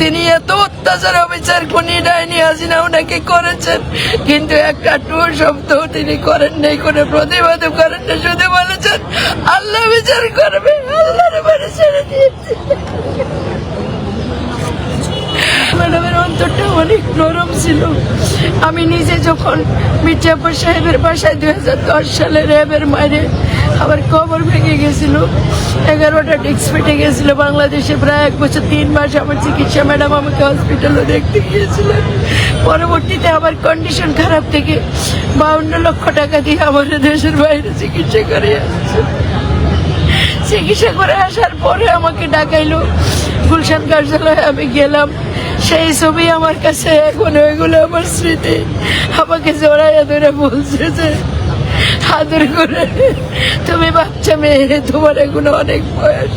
তিনি এত অত্যাচার, অবিচার খুনি ডাইনি হাসিনা ওনাকে করেছেন। কিন্তু একটা টু শব্দ তিনি করেন নাই, কোনো প্রতিবাদ করেন না শুধু বলেছেন, আল্লাহ বিচার করবে, আল্লাহর বাড়ি ছেড়ে দিয়েছে। ম্যাডামের অন্তরটা অনেক নরম ছিল। আমি নিজে যখন মির্জাপুর সাহেবের বাসায় দুই হাজার দশ সালে র্যাবের মারে আমার কবর ভেঙে গেছিল। এগারোটা ডিস্ক ফেটে গেছিল। বাংলাদেশে প্রায় এক বছর তিন মাস আমার চিকিৎসা ম্যাডাম আমাকে হসপিটালে দেখতে গিয়েছিলেন। পরবর্তীতে আমার কন্ডিশন খারাপ থেকে বাউন্ন লক্ষ টাকা দিয়ে আমার দেশের বাইরে চিকিৎসা করে আসছে। চিকিৎসা করে আসার পরে আমাকে ডাকাইলো। গুলশান কার্যালয়ে আমি গেলাম। সেই ছবি আমার কাছে এখন, ওইগুলো আমার স্মৃতি। আমাকে জড়াইয়া ধরে বলছে যে আদর করে। তুমি বাচ্চা মেয়ে, তোমার এগুলো অনেক বয়স।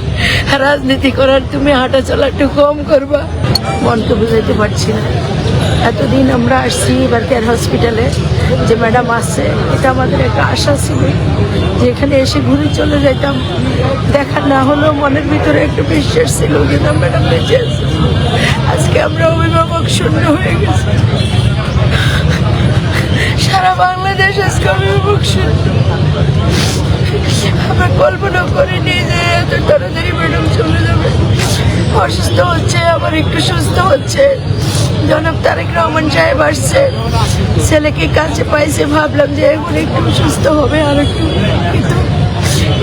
রাজনীতি করার তুমি হাঁটা চলা একটু কম করবা। মন তো বুঝাইতে পারছি না। এতদিন আমরা আসছি এবার কেয়ার হসপিটালে যে ম্যাডাম আসছে এটা আমাদের একটা আশা ছিল যে এখানে এসে ঘুরে চলে যেতাম দেখা না হলেও মনের ভিতরে একটু বিশ্বাস ছিল যে না ম্যাডাম বেঁচে আজকে আমরা অভিভাবক শূন্য হয়ে গেছি। সারা বাংলাদেশ আজকে অভিভাবক শূন্য আমরা কল্পনা করিনি যে এত তাড়াতাড়ি ম্যাডাম চলে যাবে। অসুস্থ হচ্ছে, আবার একটু সুস্থ হচ্ছে। জনাব তারেক রহমান সাহেব আসছে। ছেলেকে কাছে পাইছে, ভাবলাম যে এখন একটু সুস্থ হবে আর একটু, কিন্তু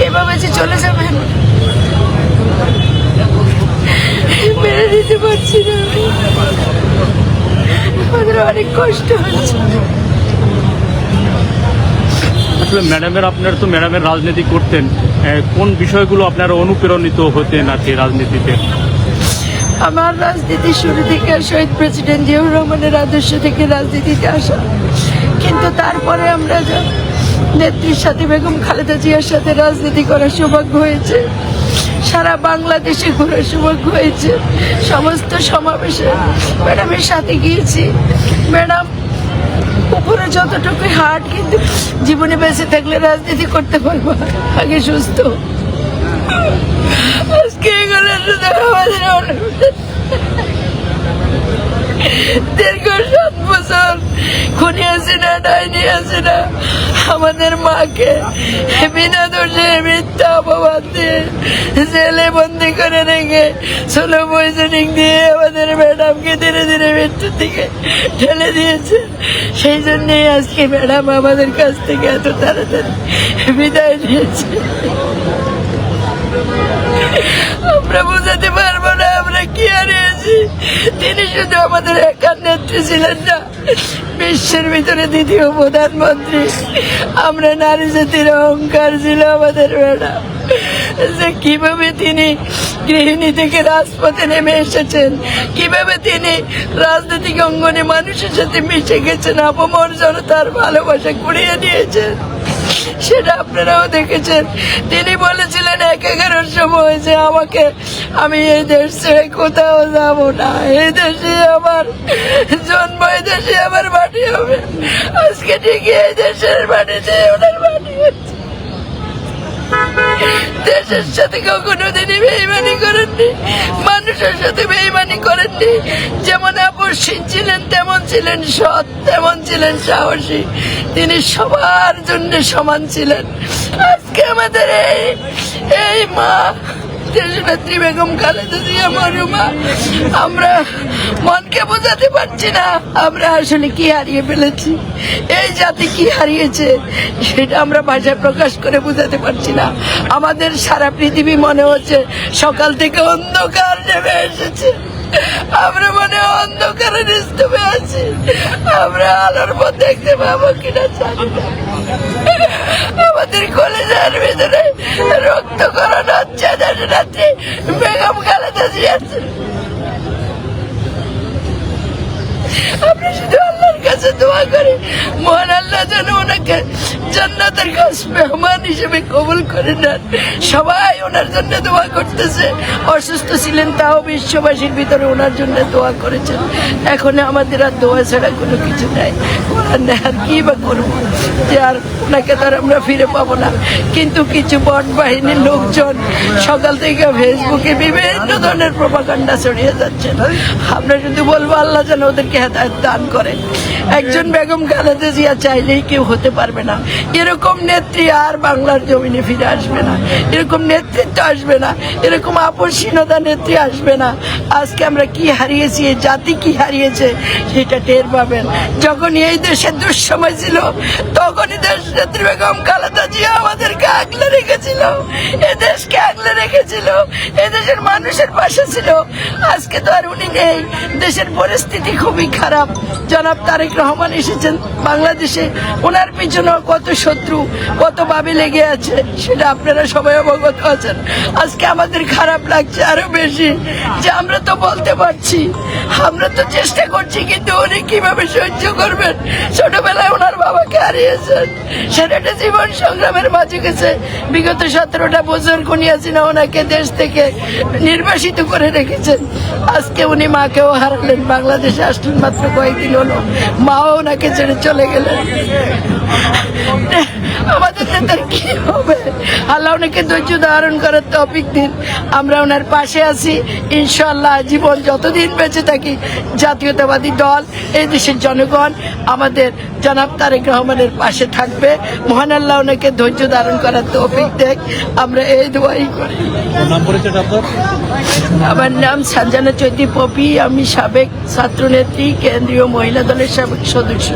এভাবে যে চলে যাবেন মেনে নিতে পারছি না। আমি। আমাদের অনেক কষ্ট হচ্ছে। আসলে ম্যাডামের আপনার তো ম্যাডামের রাজনীতি করতেন কোন বিষয়গুলো আপনারা অনুপ্রেরণিত হতেন আর কি রাজনীতিতে? আমার রাজনীতি শুরু থেকে শহীদ প্রেসিডেন্ট জিয়াউর রহমানের আদর্শ থেকে রাজনীতিতে আসা। কিন্তু তারপরে আমরা নেত্রীর সাথে বেগম খালেদা জিয়ার সাথে রাজনীতি করার সৌভাগ্য হয়েছে। সারা বাংলাদেশে ঘোরার সৌভাগ্য হয়েছে। সমস্ত সমাবেশে ম্যাডামের সাথে গিয়েছি। ম্যাডাম উপরে যতটুকু হাট কিন্তু জীবনে বেঁচে থাকলে রাজনীতি করতে পারব আগে সুস্থ আজকে এগুলো আমাদের। দীর্ঘ সাত বছর খুনি না না, আমাদের মাকে বিনা দোষে মিথ্যা অপবাদ দিয়ে জেলে বন্দি করে রেখে সোলো পয়জনিং দিয়ে আমাদের ম্যাডামকে ধীরে ধীরে মৃত্যুর দিকে ঠেলে দিয়েছে। সেই জন্যই আজকে ম্যাডাম আমাদের কাছ থেকে এত তাড়াতাড়ি বিদায় নিয়েছে। আমরা বোঝাতে পারব না, আমরা কি হারিয়েছি? তিনি শুধু আমাদের একার নেত্রী ছিলেন না, বিশ্বের ভিতরে দ্বিতীয় প্রধানমন্ত্রী। আমরা নারী জাতির অহংকার ছিল আমাদের ম্যাডাম যে কীভাবে তিনি গৃহিণী থেকে রাজপথে নেমে এসেছেন, কীভাবে তিনি রাজনৈতিক অঙ্গনে মানুষের সাথে মিশে গেছেন অপমর জনতার ভালোবাসা কুড়িয়ে দিয়েছেন। সেটা আপনারাও দেখেছেন। তিনি বলেছিলেন এক এগারোর সময় যে আমাকে আমি এই দেশ ছেড়ে কোথাও যাব না। এই দেশে আমার জন্ম, এই দেশে আমার মাটি হবে। আজকে ঠিকই এই দেশের মাটিতে ওনার মাটি দেশের সাথে কখনো তিনি বেইমানি করেননি, মানুষের সাথে বেইমানি করেননি। আপসীন ছিলেন তেমন ছিলেন সৎ, তেমন ছিলেন সাহসী। তিনি সবার জন্য সমান ছিলেন। আজকে আমাদের এই এই মা বেগম আমরা মনকে বোঝাতে পারছি না, আমরা আসলে কি হারিয়ে ফেলেছি, এই জাতি কি হারিয়েছে, সেটা আমরা ভাষায় প্রকাশ করে বোঝাতে পারছি না। আমাদের সারা পৃথিবী মনে হচ্ছে সকাল থেকে অন্ধকার নেমে এসেছে। আমরা মনে অন্ধকারে নিস্তবে আছি। আমরা আলোর পথ দেখতে পাবো কিনা জানি আমাদের কলেজের ভিতরে রক্ত করানোর হচ্ছে রাত্রে বেগম খালেদা আছে আমরা শুধু আল্লাহর কাছে কাছে দোয়া করে। মহান আল্লাহ যেন ওনাকে জান্নাতের কাজ মেহমান হিসেবে কবুল করে নেন। সবাই ওনার জন্য দোয়া করতেছে। অসুস্থ ছিলেন তাও বিশ্ববাসীর ভিতরে ওনার জন্য দোয়া করেছেন। এখন আমাদের আর দোয়া ছাড়া কোনো কিছু নাই। ওনার নেই আর কি বা করব? যে আর ওনাকে তার আমরা ফিরে পাবো না। কিন্তু কিছু বট বাহিনীর লোকজন সকাল থেকে ফেসবুকে বিভিন্ন ধরনের প্রপাকাণ্ডা ছড়িয়ে যাচ্ছে। আমরা শুধু বলব, আল্লাহ যেন ওদেরকে হেদায়ত দান করে একজন বেগম খালেদা জিয়া চাইলেই কেউ হতে পারবে না। এরকম নেত্রী আর বাংলার জমিনে ফিরে আসবে না। এরকম নেতৃত্ব আসবে না। এরকম আপসীনতা নেত্রী আসবে না। আজকে আমরা কি হারিয়েছি জাতি কি হারিয়েছে, সেটা টের পাবেন। যখন এই দেশের দুঃসময় ছিল, তখনই দেশ নেত্রী বেগম খালেদা জিয়া আমাদেরকে আগলে রেখেছিল। এ দেশকে আগলে রেখেছিল। এ দেশের মানুষের পাশে ছিল। আজকে তো আর উনি নেই। দেশের পরিস্থিতি খুবই খারাপ। জনাব তারেক রহমান এসেছেন বাংলাদেশে। ওনার পিছনে কত শত্রু, কত ভাবে লেগে আছে, সেটা আপনারা সবাই অবগত আছেন। আজকে আমাদের খারাপ লাগছে আরও বেশি যে আমরা তো বলতে পারছি, আমরা তো চেষ্টা করছি, কিন্তু উনি কীভাবে সহ্য করবেন? ছোটবেলায় ওনার বাবাকে হারিয়েছেন সেটা জীবন সংগ্রামের মাঝে গেছে। বিগত সতেরোটা বছর কুনিয়াছিনা ওনাকে দেশ থেকে নির্বাসিত করে রেখেছেন। আজকে উনি মাকেও হারালেন, বাংলাদেশে আসলেন মাত্র কয়েকদিন হলো। মাও ওনাকে ছেড়ে চলে গেলেন আমাদের নেতার কি হবে? আল্লাহ ওনাকে ধৈর্য ধারণ করার তফিক দিন। আমরা ওনার পাশে আছি। ইনশাল্লাহ জীবন যতদিন বেঁচে থাকি জাতীয়তাবাদী দল এই দেশের জনগণ আমাদের জনাব তারেক রহমানের পাশে থাকবে। মহান আল্লাহ ওনাকে ধৈর্য ধারণ করার তৌফিক দেখ। আমরা এই দোয়াই করি। আমার নাম সাজানা চৈতি পপি। আমি সাবেক ছাত্রনেত্রী কেন্দ্রীয় মহিলা দলের সাবেক সদস্য।